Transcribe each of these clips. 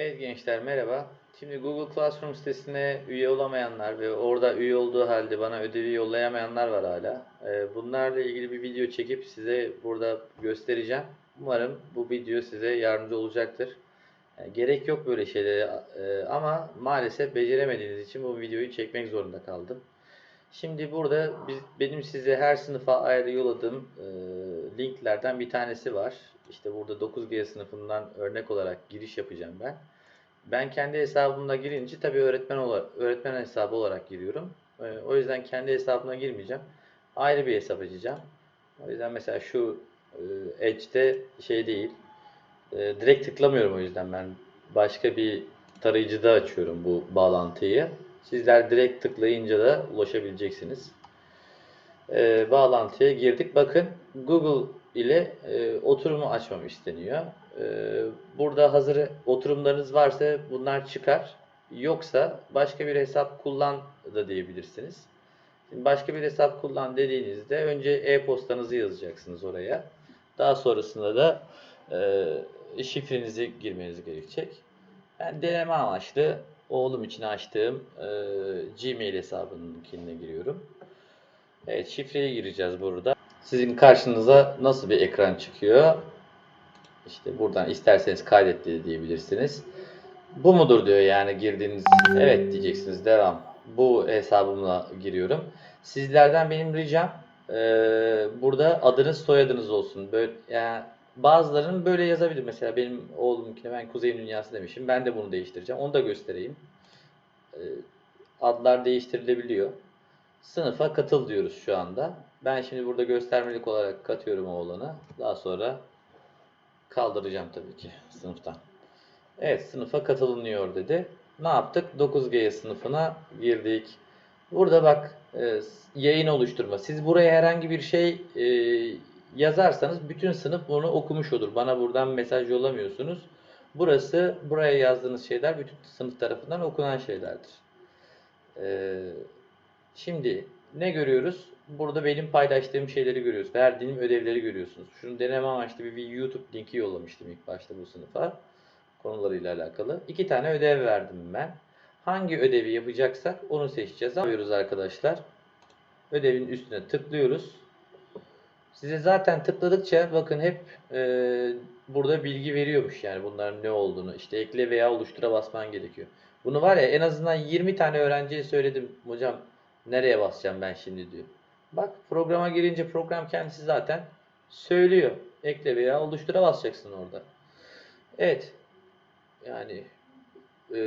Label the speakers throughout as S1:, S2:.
S1: Evet gençler merhaba. Şimdi Google Classroom sitesine üye olamayanlar ve orada üye olduğu halde bana ödevi yollayamayanlar var hala. Ee, Bunlarla ilgili bir video çekip size burada göstereceğim. Umarım bu video size yardımcı olacaktır. Yani gerek yok böyle şeylere e, ama maalesef beceremediğiniz için bu videoyu çekmek zorunda kaldım. Şimdi burada benim size her sınıfa ayrı yolladığım e, linklerden bir tanesi var. İşte burada 9G sınıfından örnek olarak giriş yapacağım ben. Ben kendi hesabımla girince tabii öğretmen olarak, öğretmen hesabı olarak giriyorum. E, o yüzden kendi hesabıma girmeyeceğim. Ayrı bir hesap açacağım. O yüzden mesela şu e, Edge'de şey değil. E, direkt tıklamıyorum o yüzden ben başka bir tarayıcıda açıyorum bu bağlantıyı. Sizler direkt tıklayınca da ulaşabileceksiniz. Ee, bağlantıya girdik. Bakın Google ile e, oturumu açmam isteniyor. Ee, burada hazır oturumlarınız varsa bunlar çıkar. Yoksa başka bir hesap kullan da diyebilirsiniz. Şimdi başka bir hesap kullan dediğinizde önce e-postanızı yazacaksınız oraya. Daha sonrasında da e, şifrenizi girmeniz gerekecek. Ben deneme amaçlı oğlum için açtığım e, Gmail hesabınınkine giriyorum. Evet şifreyi gireceğiz burada. Sizin karşınıza nasıl bir ekran çıkıyor? İşte buradan isterseniz kaydet de diyebilirsiniz. Bu mudur diyor yani girdiğiniz. Evet diyeceksiniz devam. Bu hesabımla giriyorum. Sizlerden benim ricam e, burada adınız soyadınız olsun. Böyle yani bazılarının böyle yazabilir. Mesela benim oğlumkine ben Kuzey Dünyası demişim. Ben de bunu değiştireceğim. Onu da göstereyim. E, adlar değiştirilebiliyor. Sınıfa katıl diyoruz şu anda. Ben şimdi burada göstermelik olarak katıyorum oğlanı. Daha sonra kaldıracağım tabii ki sınıftan. Evet sınıfa katılınıyor dedi. Ne yaptık? 9G sınıfına girdik. Burada bak e, yayın oluşturma. Siz buraya herhangi bir şey e, yazarsanız bütün sınıf bunu okumuş olur. Bana buradan mesaj yollamıyorsunuz. Burası buraya yazdığınız şeyler bütün sınıf tarafından okunan şeylerdir. Ee, şimdi ne görüyoruz? Burada benim paylaştığım şeyleri görüyoruz. Verdiğim ödevleri görüyorsunuz. Şunu deneme amaçlı bir, YouTube linki yollamıştım ilk başta bu sınıfa. Konularıyla alakalı. İki tane ödev verdim ben. Hangi ödevi yapacaksak onu seçeceğiz. Yapıyoruz arkadaşlar. Ödevin üstüne tıklıyoruz. Size zaten tıkladıkça bakın hep e, burada bilgi veriyormuş yani bunların ne olduğunu. İşte ekle veya oluştura basman gerekiyor. Bunu var ya en azından 20 tane öğrenciye söyledim. Hocam nereye basacağım ben şimdi diyor. Bak programa girince program kendisi zaten söylüyor. Ekle veya oluştura basacaksın orada. Evet. Yani e,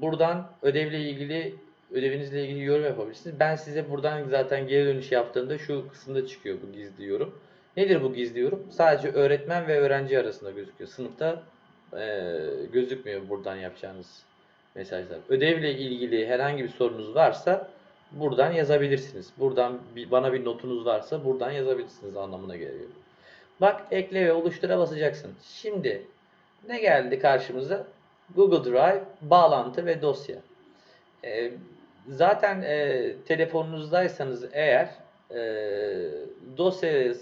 S1: buradan ödevle ilgili ödevinizle ilgili yorum yapabilirsiniz. Ben size buradan zaten geri dönüş yaptığımda şu kısımda çıkıyor bu gizli yorum. Nedir bu gizli yorum? Sadece öğretmen ve öğrenci arasında gözüküyor. Sınıfta e, gözükmüyor buradan yapacağınız mesajlar. Ödevle ilgili herhangi bir sorunuz varsa buradan yazabilirsiniz. Buradan bana bir notunuz varsa buradan yazabilirsiniz anlamına geliyor. Bak ekle ve oluştura basacaksın. Şimdi ne geldi karşımıza? Google Drive, bağlantı ve dosya. Ee, zaten e, telefonunuzdaysanız eğer e, dosyaya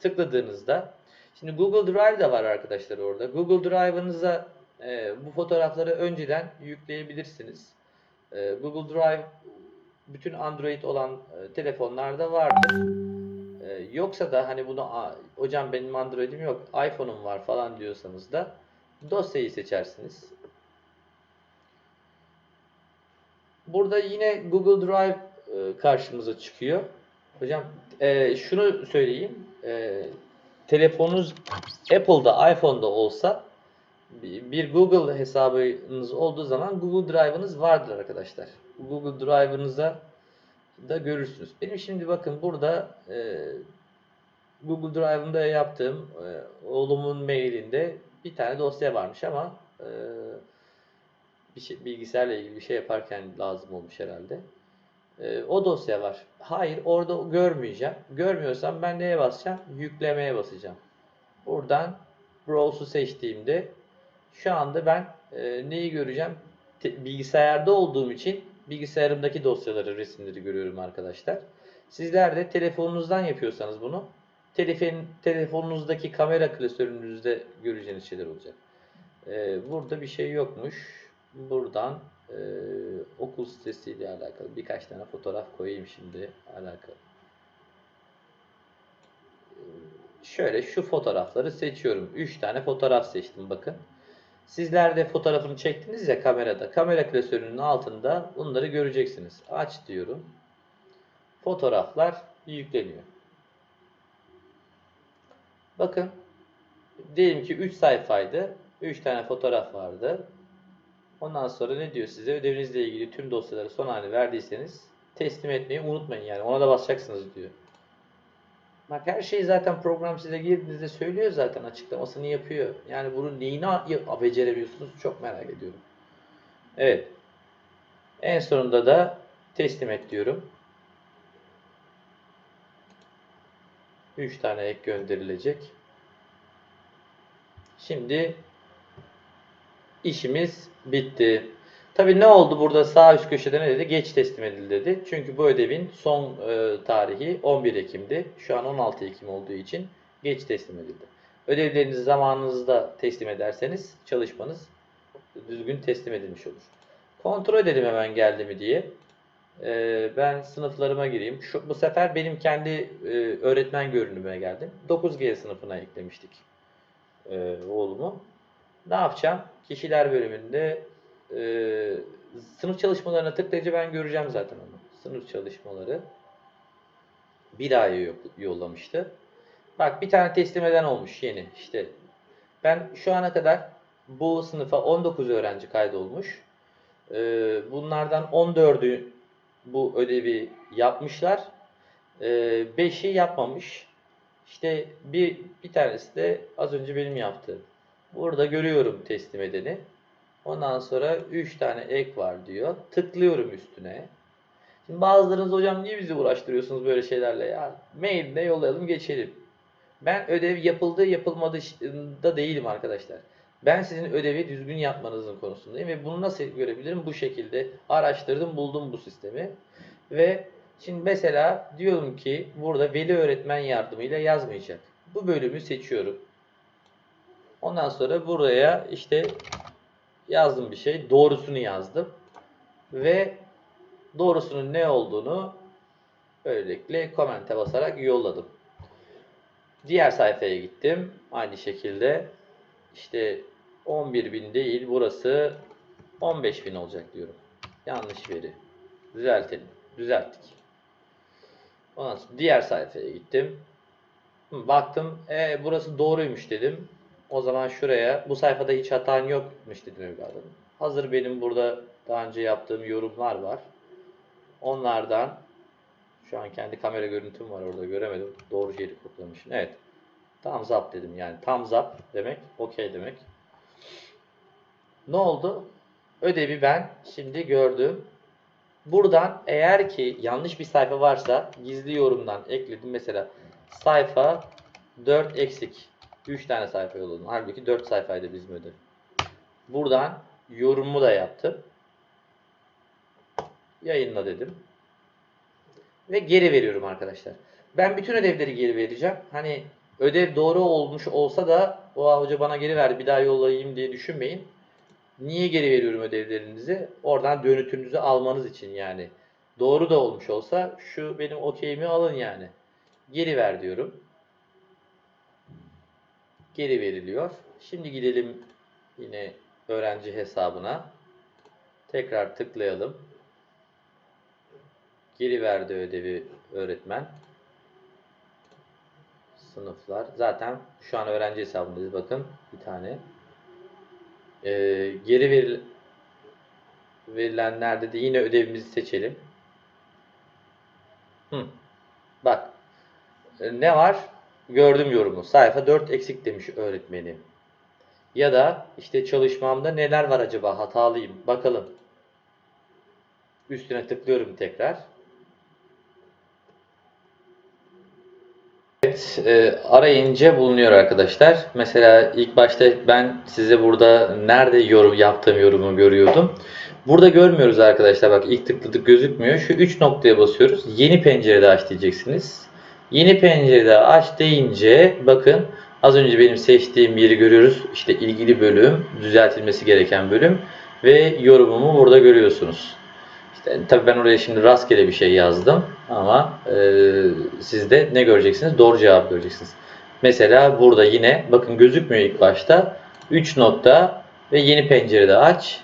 S1: tıkladığınızda şimdi Google Drive de var arkadaşlar orada. Google Drive'ınıza e, bu fotoğrafları önceden yükleyebilirsiniz. E, Google Drive bütün Android olan e, telefonlarda vardır. E, yoksa da hani bunu "Aa, hocam benim Android'im yok, iPhone'um var falan diyorsanız da dosyayı seçersiniz. Burada yine Google Drive e, karşımıza çıkıyor. Hocam şunu söyleyeyim. Telefonunuz Apple'da, iPhone'da olsa bir Google hesabınız olduğu zaman Google Drive'ınız vardır arkadaşlar. Google Drive'ınıza da görürsünüz. Benim şimdi bakın burada e, Google Drive'ımda yaptığım e, oğlumun mailinde bir tane dosya varmış ama e, bir şey, bilgisayarla ilgili bir şey yaparken lazım olmuş herhalde. E, o dosya var. Hayır orada görmeyeceğim. Görmüyorsam ben neye basacağım? Yüklemeye basacağım. Buradan Browse'u seçtiğimde şu anda ben e, neyi göreceğim? Te- bilgisayarda olduğum için bilgisayarımdaki dosyaları, resimleri görüyorum arkadaşlar. Sizler de telefonunuzdan yapıyorsanız bunu telefon, telefonunuzdaki kamera klasörünüzde göreceğiniz şeyler olacak. Ee, burada bir şey yokmuş. Buradan e, okul sitesiyle alakalı birkaç tane fotoğraf koyayım şimdi alakalı. Ee, Şöyle şu fotoğrafları seçiyorum. 3 tane fotoğraf seçtim bakın. Sizler de fotoğrafını çektiniz ya kamerada. Kamera klasörünün altında bunları göreceksiniz. Aç diyorum. Fotoğraflar yükleniyor. Bakın. Diyelim ki 3 sayfaydı. 3 tane fotoğraf vardı. Ondan sonra ne diyor size? Ödevinizle ilgili tüm dosyaları son halini verdiyseniz teslim etmeyi unutmayın yani. Ona da basacaksınız diyor. Bak her şeyi zaten program size girdiğinizde söylüyor zaten açıklamasını yapıyor. Yani bunun neyini beceremiyorsunuz çok merak ediyorum. Evet. En sonunda da teslim et diyorum. 3 tane ek gönderilecek. Şimdi işimiz bitti. Tabii ne oldu burada sağ üst köşede ne dedi? Geç teslim edildi dedi. Çünkü bu ödevin son e, tarihi 11 Ekim'di. Şu an 16 Ekim olduğu için geç teslim edildi. Ödevlerinizi zamanınızda teslim ederseniz çalışmanız düzgün teslim edilmiş olur. Kontrol edelim hemen geldi mi diye. E, ben sınıflarıma gireyim. Şu, bu sefer benim kendi e, öğretmen görünümüme geldim. 9G sınıfına eklemiştik e, oğlumu. Ne yapacağım? Kişiler bölümünde e, sınıf çalışmalarına tıklayınca ben göreceğim zaten onu. Sınıf çalışmaları bir aya yo- yollamıştı. Bak bir tane teslim eden olmuş yeni. İşte ben şu ana kadar bu sınıfa 19 öğrenci kaydolmuş. E, bunlardan 14'ü bu ödevi yapmışlar. E, 5'i yapmamış. İşte bir, bir tanesi de az önce benim yaptığım. Burada görüyorum teslim edeni. Ondan sonra 3 tane ek var diyor. Tıklıyorum üstüne. Şimdi bazılarınız hocam niye bizi uğraştırıyorsunuz böyle şeylerle ya? Maille yollayalım geçelim. Ben ödev yapıldı yapılmadı da değilim arkadaşlar. Ben sizin ödevi düzgün yapmanızın konusundayım ve bunu nasıl görebilirim? Bu şekilde araştırdım buldum bu sistemi. Ve şimdi mesela diyorum ki burada veli öğretmen yardımıyla yazmayacak. Bu bölümü seçiyorum. Ondan sonra buraya işte yazdım bir şey. Doğrusunu yazdım. Ve doğrusunun ne olduğunu böylelikle komente basarak yolladım. Diğer sayfaya gittim. Aynı şekilde işte 11.000 değil burası 15.000 olacak diyorum. Yanlış veri. Düzeltelim. Düzelttik. Ondan sonra diğer sayfaya gittim. Baktım e, burası doğruymuş dedim. O zaman şuraya bu sayfada hiç hatan yokmuş dedim evladım. Hazır benim burada daha önce yaptığım yorumlar var. Onlardan şu an kendi kamera görüntüm var orada göremedim. Doğru yeri kodlamışım. Evet. Thumbs up dedim yani. Thumbs up demek okey demek. Ne oldu? Ödevi ben şimdi gördüm. Buradan eğer ki yanlış bir sayfa varsa gizli yorumdan ekledim. Mesela sayfa 4 eksik. 3 tane sayfa yolladım. Halbuki 4 sayfaydı bizim ödev. Buradan yorumumu da yaptım. Yayınla dedim. Ve geri veriyorum arkadaşlar. Ben bütün ödevleri geri vereceğim. Hani ödev doğru olmuş olsa da o hoca bana geri verdi bir daha yollayayım diye düşünmeyin. Niye geri veriyorum ödevlerinizi? Oradan dönütünüzü almanız için yani. Doğru da olmuş olsa şu benim okeyimi alın yani. Geri ver diyorum. Geri veriliyor. Şimdi gidelim yine öğrenci hesabına. Tekrar tıklayalım. Geri verdi ödevi öğretmen. Sınıflar. Zaten şu an öğrenci hesabındayız. Bakın bir tane. Ee, geri veril verilenlerde de yine ödevimizi seçelim. Hı. Bak. Ee, Ne var? Gördüm yorumu. Sayfa 4 eksik demiş öğretmenim. Ya da işte çalışmamda neler var acaba hatalıyım. Bakalım. Üstüne tıklıyorum tekrar. Evet, e, arayınca bulunuyor arkadaşlar. Mesela ilk başta ben size burada nerede yorum yaptığım yorumu görüyordum. Burada görmüyoruz arkadaşlar. Bak ilk tıkladık gözükmüyor. Şu 3 noktaya basıyoruz. Yeni pencerede aç diyeceksiniz. Yeni pencerede aç deyince bakın Az önce benim seçtiğim yeri görüyoruz. İşte ilgili bölüm, düzeltilmesi gereken bölüm ve yorumumu burada görüyorsunuz. İşte, tabii ben oraya şimdi rastgele bir şey yazdım ama e, siz de ne göreceksiniz? Doğru cevap göreceksiniz. Mesela burada yine bakın gözükmüyor ilk başta. 3 nokta ve yeni pencerede aç.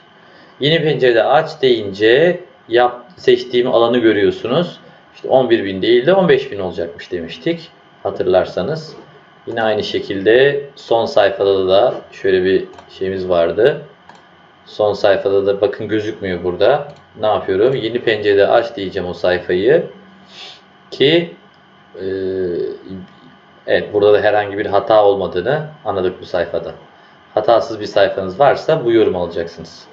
S1: Yeni pencerede aç deyince yap, seçtiğim alanı görüyorsunuz. İşte 11.000 değil de 15.000 olacakmış demiştik. Hatırlarsanız. Yine aynı şekilde son sayfada da şöyle bir şeyimiz vardı. Son sayfada da bakın gözükmüyor burada. Ne yapıyorum? Yeni pencerede aç diyeceğim o sayfayı. Ki e, evet burada da herhangi bir hata olmadığını anladık bu sayfada. Hatasız bir sayfanız varsa bu yorum alacaksınız.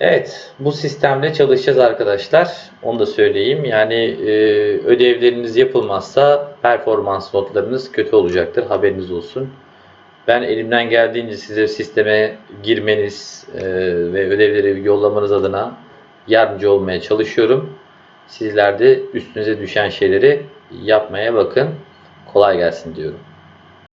S1: Evet, bu sistemle çalışacağız arkadaşlar. Onu da söyleyeyim. Yani e, ödevleriniz yapılmazsa performans notlarınız kötü olacaktır. Haberiniz olsun. Ben elimden geldiğince size sisteme girmeniz e, ve ödevleri yollamanız adına yardımcı olmaya çalışıyorum. Sizler de üstünüze düşen şeyleri yapmaya bakın. Kolay gelsin diyorum.